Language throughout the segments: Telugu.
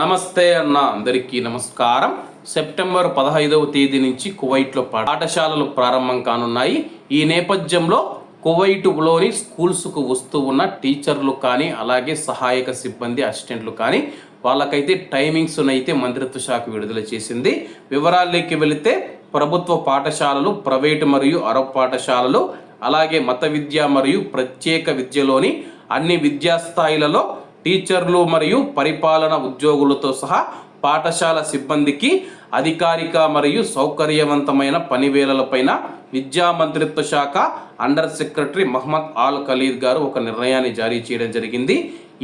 నమస్తే అన్న అందరికీ నమస్కారం. సెప్టెంబర్ పదహైదవ తేదీ నుంచి కువైట్లో పాఠశాలలు ప్రారంభం కానున్నాయి. ఈ నేపథ్యంలో కువైటులోని స్కూల్స్కు వస్తూ ఉన్న టీచర్లు కానీ అలాగే సహాయక సిబ్బంది అసిస్టెంట్లు కానీ వాళ్ళకైతే టైమింగ్స్ను అయితే మంత్రిత్వ శాఖ విడుదల చేసింది. వివరాల్లోకి వెళితే ప్రభుత్వ పాఠశాలలు ప్రైవేటు మరియు అరబ్ పాఠశాలలు అలాగే మత విద్య మరియు ప్రత్యేక విద్యలోని అన్ని విద్యా స్థాయిలలో టీచర్లు మరియు పరిపాలన ఉద్యోగులతో సహా పాఠశాల సిబ్బందికి అధికారిక మరియు సౌకర్యవంతమైన పనివేళలపైన విద్యా మంత్రిత్వ శాఖ under secretary Mohammed Al Khalid గారు ఒక నిర్ణయాన్ని జారీ చేయడం జరిగింది.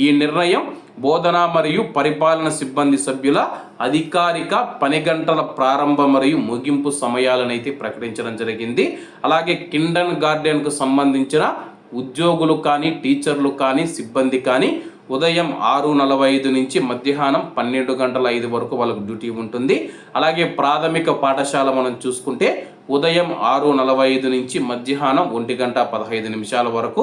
ఈ నిర్ణయం బోధన మరియు పరిపాలన సిబ్బంది సభ్యుల అధికారిక పని గంటల ప్రారంభ మరియు ముగింపు సమయాలనైతే ప్రకటించడం జరిగింది. అలాగే కిండన్ గార్డెన్కు సంబంధించిన ఉద్యోగులు కానీ టీచర్లు కానీ సిబ్బంది కానీ ఉదయం ఆరు నలభై ఐదు నుంచి మధ్యాహ్నం పన్నెండు గంటల ఐదు వరకు వాళ్ళకు డ్యూటీ ఉంటుంది. అలాగే ప్రాథమిక పాఠశాల మనం చూసుకుంటే ఉదయం ఆరు నలభై ఐదు నుంచి మధ్యాహ్నం ఒంటి గంట పదహైదు నిమిషాల వరకు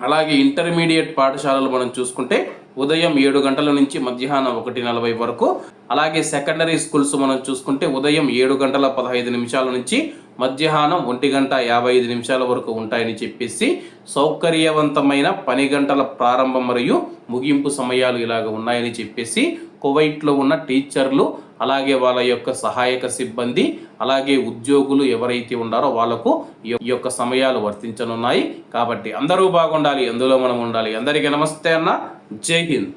అలాగే ఇంటర్మీడియట్ పాఠశాలలు మనం చూసుకుంటే ఉదయం ఏడు గంటల నుంచి మధ్యాహ్నం ఒకటి నలభై వరకు అలాగే సెకండరీ స్కూల్స్ మనం చూసుకుంటే ఉదయం ఏడు గంటల పదహైదు నిమిషాల నుంచి మధ్యాహ్నం ఒంటి గంట యాభై ఐదు నిమిషాల వరకు ఉంటాయని చెప్పేసి సౌకర్యవంతమైన పని గంటల ప్రారంభం మరియు ముగింపు సమయాలు ఇలాగ ఉన్నాయని చెప్పేసి కువైట్లో ఉన్న టీచర్లు అలాగే వాళ్ళ యొక్క సహాయక సిబ్బంది అలాగే ఉద్యోగులు ఎవరైతే ఉన్నారో వాళ్ళకు ఈ యొక్క సమయాలు వర్తించనున్నాయి. కాబట్టి అందరూ బాగుండాలి అందులో మనం ఉండాలి. అందరికీ నమస్తే అన్న. జై హింద్.